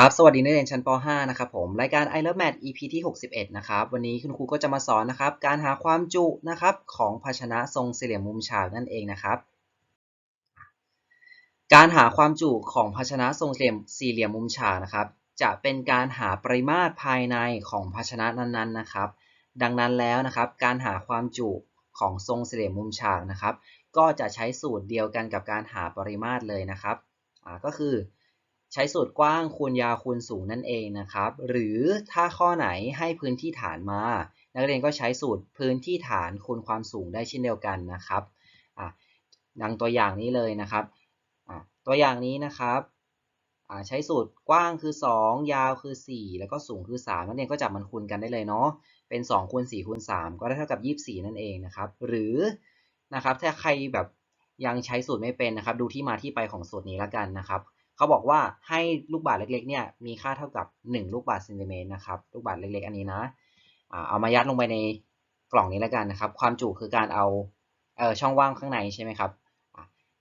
ครับ สวัสดีนักเรียนชั้นป .5 นะครับผม รายการ I Love Math EP ที่ 61 นะครับ วันนี้คุณครูก็จะมาสอนนะครับ การหาความจุนะครับของภาชนะทรงสี่เหลี่ยมมุมฉากนั่นเองนะครับ การหาความจุของภาชนะทรงสี่เหลี่ยมสี่เหลี่ยมมุมฉากนะครับ จะเป็นการหาปริมาตรภายในของภาชนะนั้นๆนะครับ ดังนั้นแล้วนะครับ การหาความจุของทรงสี่เหลี่ยมมุมฉากนะครับ ก็จะใช้สูตรเดียวกันกับการหาปริมาตรเลยนะครับ ก็คือ ใช้สูตรกว้างคูณยาวคูณสูงนั่นเองนะครับ หรือถ้าข้อไหนให้พื้นที่ฐานมา นักเรียนก็ใช้สูตรพื้นที่ฐานคูณความสูงได้เช่นเดียวกันนะครับดังตัวอย่างนี้เลยนะครับ ตัวอย่างนี้นะครับใช้สูตรกว้างคือ 2 ยาวคือ 4 แล้วก็สูงคือ3นักเรียนก็จับมันคูณกันได้เลยเนาะ เป็น2คูณ4คูณ3ก็ได้เท่ากับ 24 นั่นเองนะครับ หรือนะครับถ้าใครแบบยังใช้สูตรไม่เป็นนะครับ ดูที่มาที่ไปของสูตรนี้ละกันนะครับ เขาบอกว่าให้ลูกบาศก์เล็กๆเนี่ยมีค่าเท่ากับ 1 ลูกบาศก์เซนติเมตรนะครับลูกบาศก์เล็กๆ อันนี้นะเอามายัดลงไปในกล่องนี้แล้วกันนะครับ ความจุคือการเอาเออช่องว่างข้างในใช่ไหมครับ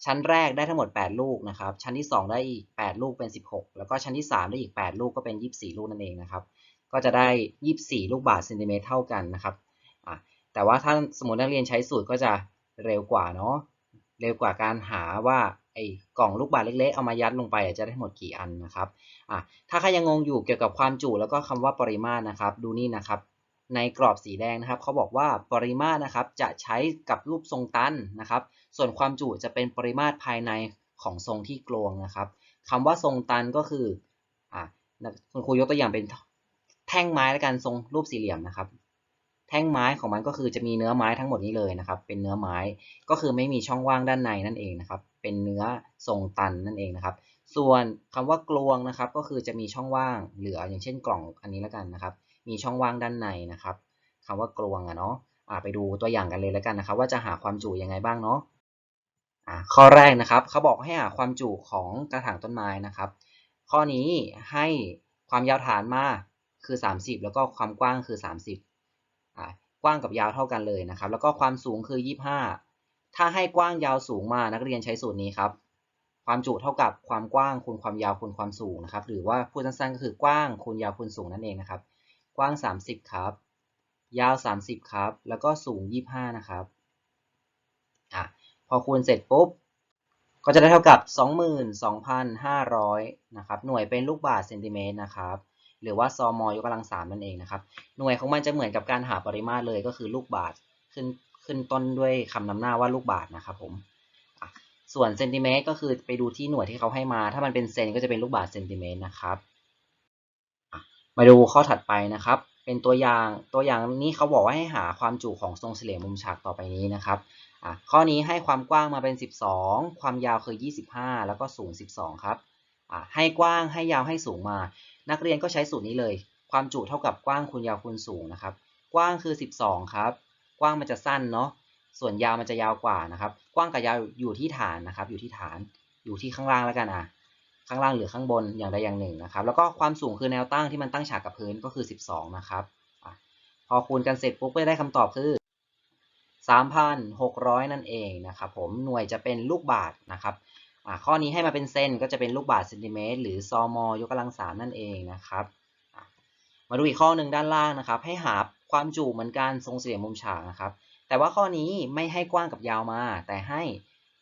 ชั้นแรกได้ทั้งหมด 8 ลูกนะครับ ชั้นที่ 2 ได้อีก 8 ลูกเป็น 16 แล้วก็ชั้นที่ 3 ได้อีก 8 ลูกก็เป็น 24 ลูกนั่นเองนะครับ ก็จะได้ 24 ลูกบาศก์เซนติเมตรเท่ากันนะครับแต่ว่าถ้าสมมตินักเรียนใช้สูตรก็จะเร็วกว่าเนาะ เร็วกว่าการหาว่า ไอ้กล่องลูกบาศก์เล็กๆ เอามายัดลงไปจะได้หมดกี่อันนะครับอะถ้าใครยังงงอยู่เกี่ยวกับความจุแล้วก็คำว่าปริมาตรนะครับ ดูนี่นะครับ ในกรอบสีแดงนะครับเขาบอกว่าปริมาตรนะครับจะใช้กับรูปทรงตันนะครับ ส่วนความจุจะเป็นปริมาตรภายในของทรงที่กลวงนะครับคำว่าทรงตันก็คืออะคุณครูยกตัวอย่างเป็นแท่งไม้และกันทรงรูปสี่เหลี่ยมนะครับ แท่งไม้ของมันก็คือจะมีเนื้อไม้ทั้งหมดนี้เลยนะครับ เป็นเนื้อไม้ก็คือไม่มีช่องว่างด้านในนั่นเองนะครับ เป็นเนื้อทรงตันนั่นเองนะครับ ส่วนคำว่ากลวงนะครับ ก็คือจะมีช่องว่างเหลืออย่างเช่นกล่องอันนี้แล้วกันนะครับ มีช่องว่างด้านในนะครับคำว่ากลวงอะเนาะไปดูตัวอย่างกันเลยแล้วกันนะครับ ว่าจะหาความจุยังไงบ้างเนาะอ่าข้อแรกนะครับเขาบอกให้หาความจุของกระถางต้นไม้นะครับ ข้อนี้ให้ความยาวฐานมาคือ 30 แล้วก็ความกว้างคือ 30 กว้างกับยาวเท่ากันเลยนะครับ แล้วก็ความสูงคือ 25 ถ้าให้กว้างยาวสูงมานักเรียนใช้สูตรนี้ครับ ความจุเท่ากับความกว้างคูณความยาวคูณความสูงนะครับ หรือว่าพูดสั้นๆก็คือกว้างคูณยาวคูณสูงนั่นเองนะครับ กว้าง 30 ครับ ยาว 30 ครับ แล้วก็สูง 25 นะครับอะพอคูณเสร็จปุ๊บ ก็จะได้เท่ากับ 22,500 นะครับ หน่วยเป็นลูกบาศก์เซนติเมตรนะครับ หรือว่าซอมอยกกำลังสามนั่นเองนะครับ หน่วยของมันจะเหมือนกับการหาปริมาตรเลยก็คือลูกบาศก์ขึ้นขึ้นต้นด้วยคำนำหน้าว่าลูกบาศก์นะครับผมส่วนเซนติเมตรก็คือไปดูที่หน่วยที่เขาให้มา ถ้ามันเป็นเซนก็จะเป็นลูกบาศก์เซนติเมตรนะครับมาดูข้อถัดไปนะครับ เป็นตัวอย่างตัวอย่างนี้เขาบอกว่าให้หาความจุของทรงเหลี่ยมุมฉากต่อไปนี้นะครับข้อนี้ให้ความกว้างมาเป็น 12 ความยาวคือ 25 แล้วก็สูง 12 ครับ ให้กว้างให้ยาวให้สูงมา นักเรียนก็ใช้สูตรนี้เลย ความจุเท่ากับกว้างคูณยาวคูณสูงนะครับ กว้างคือ 12 ครับ กว้างมันจะสั้นเนาะส่วนยาวมันจะยาวกว่านะครับ กว้างกับยาวอยู่ที่ฐานนะครับ อยู่ที่ฐานอยู่ที่ข้างล่างแล้วกันอะข้างล่างหรือข้างบนอย่างใดอย่างหนึ่งนะครับ แล้วก็ความสูงคือแนวตั้งที่มันตั้งฉากกับพื้นก็คือ 12 นะครับอพอคูณกันเสร็จปุ๊บก็ได้คำตอบคือ 3,600 นั่นเองนะครับ ผมหน่วยจะเป็นลูกบาศก์นะครับ ข้อนี้ให้มาเป็นเซนก็จะเป็นลูกบาศก์เซนติเมตรหรือซอมยกกำลังสามนั่นเองนะครับมาดูอีกข้อหนึ่งด้านล่างนะครับ ให้หาความจุเหมือนกันทรงสี่เหลี่ยมมุมฉากนะครับ แต่ว่าข้อนี้ไม่ให้กว้างกับยาวมา แต่ให้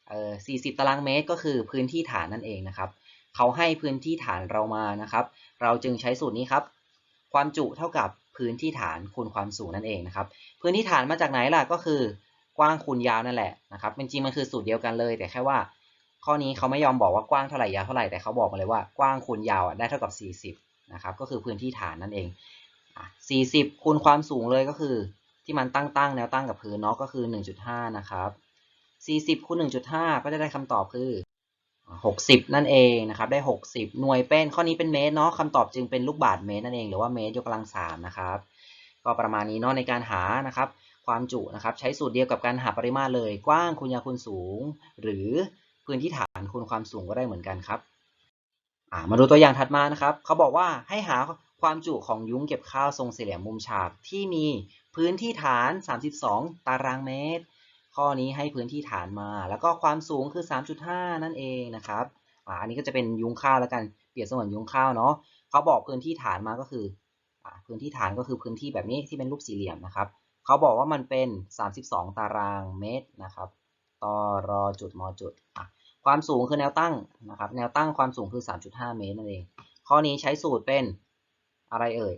เออ40 ตารางเมตรก็คือพื้นที่ฐานนั่นเองนะครับ เขาให้พื้นที่ฐานเรามานะครับ เราจึงใช้สูตรนี้ครับ ความจุเท่ากับพื้นที่ฐานคูณความสูงนั่นเองนะครับ พื้นที่ฐานมาจากไหนล่ะก็คือกว้างคูณยาวนั่นแหละนะครับจริงๆมันคือสูตรเดียวกันเลย แต่แค่ว่า ข้อนี้เขาไม่ยอมบอกว่ากว้างเท่าไหร่ยาวเท่าไหร่แต่เขาบอกมาเลยว่ากว้างคูณยาวได้เท่ากับ 40นะครับก็คือพื้นที่ฐานนั่นเอง 40คูณความสูงเลยก็คือ ที่มันตั้งตั้งแนวตั้งกับพื้นเนาะก็คือ 1.5 นะครับ 40คูณ1.5 ก็จะได้คำตอบคือ 60 นั่นเองนะครับได้ 60 หน่วยเป็นข้อนี้เป็นเมตรเนาะคำตอบจึงเป็นลูกบาศก์เมตรนั่นเองหรือว่าเมตรยกกำลังสามนะครับก็ประมาณนี้เนาะในการหานะครับความจุนะครับใช้สูตรเดียวกับการหาปริมาตรเลยกว้างคูณยาวคูณสูง หรือ พื้นที่ฐานคูณความสูงก็ได้เหมือนกันครับมาดูตัวอย่างถัดมานะครับ เขาบอกว่าให้หาความจุของยุ้งเก็บข้าวทรงสี่เหลี่ยมมุมฉากที่มีพื้นที่ฐาน 32 ตารางเมตร ข้อนี้ให้พื้นที่ฐานมา แล้วก็ความสูงคือ 3.5 นั่นเองนะครับอันนี้ก็จะเป็นยุ้งข้าวแล้วกัน เปรียบเสมือนยุ้งข้าวเนาะ เขาบอกพื้นที่ฐานมาก็คืออพื้นที่ฐานก็คือพื้นที่แบบนี้ที่เป็นรูปสี่เหลี่ยมนะครับ เขาบอกว่ามันเป็น 32 ตารางเมตรนะครับ ตรจุดมจุดอะความสูงคือแนวตั้งนะครับ แนวตั้งความสูงคือ 3.5 เมตรนั่นเอง ข้อนี้ใช้สูตรเป็นอะไรเอ่ย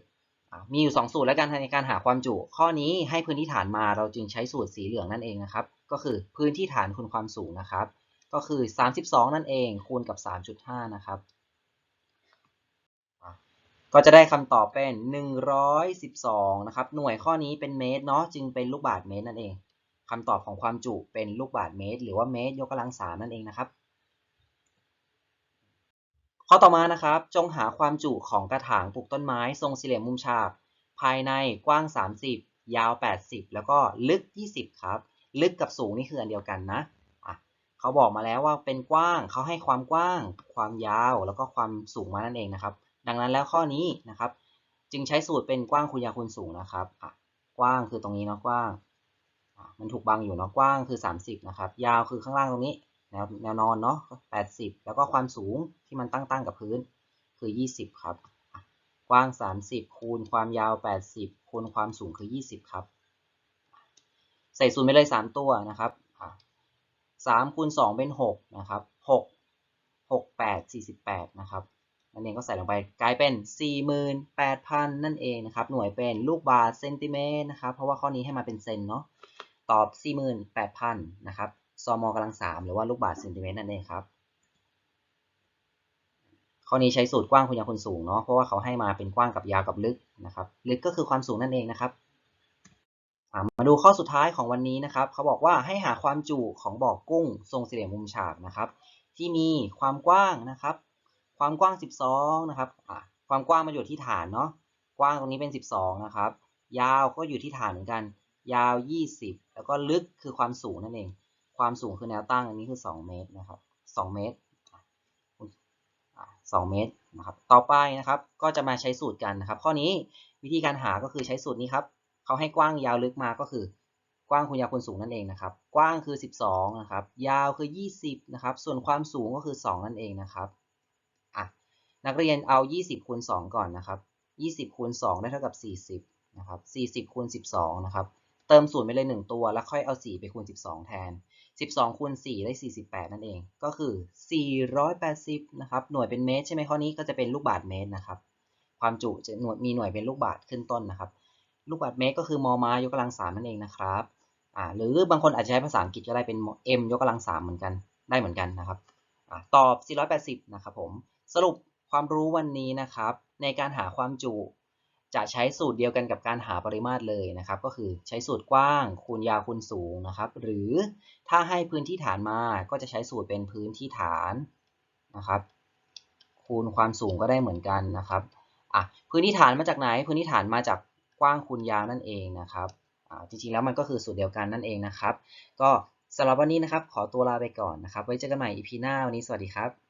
มีอยู่ 2 สูตรแล้วกันในการหาความจุ ข้อนี้ให้พื้นที่ฐานมาเราจึงใช้สูตรสีเหลืองนั่นเองนะครับ ก็คือพื้นที่ฐานคูณความสูงนะครับ ก็คือ 32 นั่นเองคูณกับ 3.5 นะครับ ก็จะได้คำตอบเป็น 112 นะครับ หน่วยข้อนี้เป็นเมตรเนาะจึงเป็นลูกบาศก์เมตรนั่นเอง คำตอบของความจุเป็นลูกบาศก์เมตร หรือว่าเมตรยกกำลังสามนั่นเองนะครับ ข้อต่อมานะครับ จงหาความจุของกระถางปลูกต้นไม้ ทรงสี่เหลี่ยมมุมฉาก ภายในกว้าง 30 ยาว 80 แล้วก็ลึก 20 ครับ ลึกกับสูงนี่คืออันเดียวกันนะเขาบอกมาแล้วว่าเป็นกว้างเขาให้ความกว้าง ความยาวแล้วก็ความสูงมานั่นเองนะครับ ดังนั้นแล้วข้อนี้นะครับ จึงใช้สูตรเป็นกว้างคูณยาวคูณสูงนะครับกว้างคือตรงนี้เนาะกว้าง มันถูกบังอยู่เนาะกว้างคือ 30 นะครับ ยาวคือข้างล่างตรงนี้ แนวแนวนอนเนาะ80 แล้วก็ความสูงที่มันตั้งๆกับพื้นคือ 20 ครับ กว้าง 30 คูณความยาว 80 คูณความสูงคือ 20 ครับ ใส่ศูนย์ไปเลย 3 ตัวนะครับ3คูณ2เป็น 6 นะครับ 6 6 8 48 นะครับนั่นเองก็ใส่ลงไปกลายเป็น 48,000 นั่นเองนะครับ หน่วยเป็นลูกบาศก์เซนติเมตรนะครับ เพราะว่าข้อนี้ให้มาเป็นเซนเนาะ ตอบ 48,000 นะครับซมกำลังสามหรือว่าลูกบาศก์เซนติเมตรนั่นเองครับข้อนี้ใช้สูตรกว้างคูณยาวคูณสูงเนาะเพราะว่าเขาให้มาเป็นกว้างกับยาวกับลึกนะครับลึกก็คือความสูงนั่นเองนะครับมาดูข้อสุดท้ายของวันนี้นะครับเขาบอกว่าให้หาความจุของบ่อกุ้ง ทรงสี่เหลี่ยมมุมฉากนะครับ ที่มีความกว้างนะครับ ความกว้าง 12นะครับความกว้างมาอยู่ที่ฐานเนาะกว้างตรงนี้เป็น 12นะครับยาวก็อยู่ที่ฐานเหมือนกัน ยาว 20 แล้วก็ลึกคือความสูงนั่นเอง ความสูงคือแนวตั้งอันนี้คือ 2 เมตรนะครับ 2 เมตร2เมตรนะครับ ต่อไปนะครับ ก็จะมาใช้สูตรกันนะครับ ข้อนี้วิธีการหาก็คือใช้สูตรนี้ครับ เขาให้กว้างยาวลึกมาก็คือกว้างคูณยาวคูณสูงนั่นเองนะครับ กว้างคือ 12 นะครับ ยาวคือ 20 นะครับ ส่วนความสูงก็คือ 2 นั่นเองนะครับอะนักเรียนเอา 20คูณ2ก่อนนะครับ 20คูณ2ได้เท่ากับ 40 นะครับ 40คูณ12 นะครับ เติมศูนย์ไปเลย1ตัว แล้วค่อยเอา4ไปคูณ12แทน12คูณ4ได้48นั่นเอง ก็คือ480นะครับ หน่วยเป็นเมตรใช่ไหมข้อนี้ก็จะเป็นลูกบาศก์เมตรนะครับ ความจุจะหน่วยมีหน่วยเป็นลูกบาศก์ขึ้นต้นนะครับ ลูกบาศก์เมตรก็คือมมายกกำลังสามนั่นเองนะครับ อ่า หรือบางคนอาจจะใช้ภาษาอังกฤษก็ได้เป็น m ยกกำลังสามเหมือนกัน ได้เหมือนกันนะครับ อ่า ตอบ 480 นะครับผม สรุปความรู้วันนี้นะครับ ในการหาความจุ จะใช้สูตรเดียวกันกับการหาปริมาตรเลยนะครับ ก็คือใช้สูตรกว้างคูณยาวคูณสูงนะครับ หรือถ้าให้พื้นที่ฐานมาก็จะใช้สูตรเป็นพื้นที่ฐานนะครับ คูณความสูงก็ได้เหมือนกันนะครับอะพื้นที่ฐานมาจากไหน พื้นที่ฐานมาจากกว้างคูณยาวนั่นเองนะครับอ่าจริงๆแล้วมันก็คือสูตรเดียวกันนั่นเองนะครับ ก็สำหรับวันนี้นะครับ ขอตัวลาไปก่อนนะครับ ไว้เจอกันใหม่ EP หน้าวันนี้สวัสดีครับ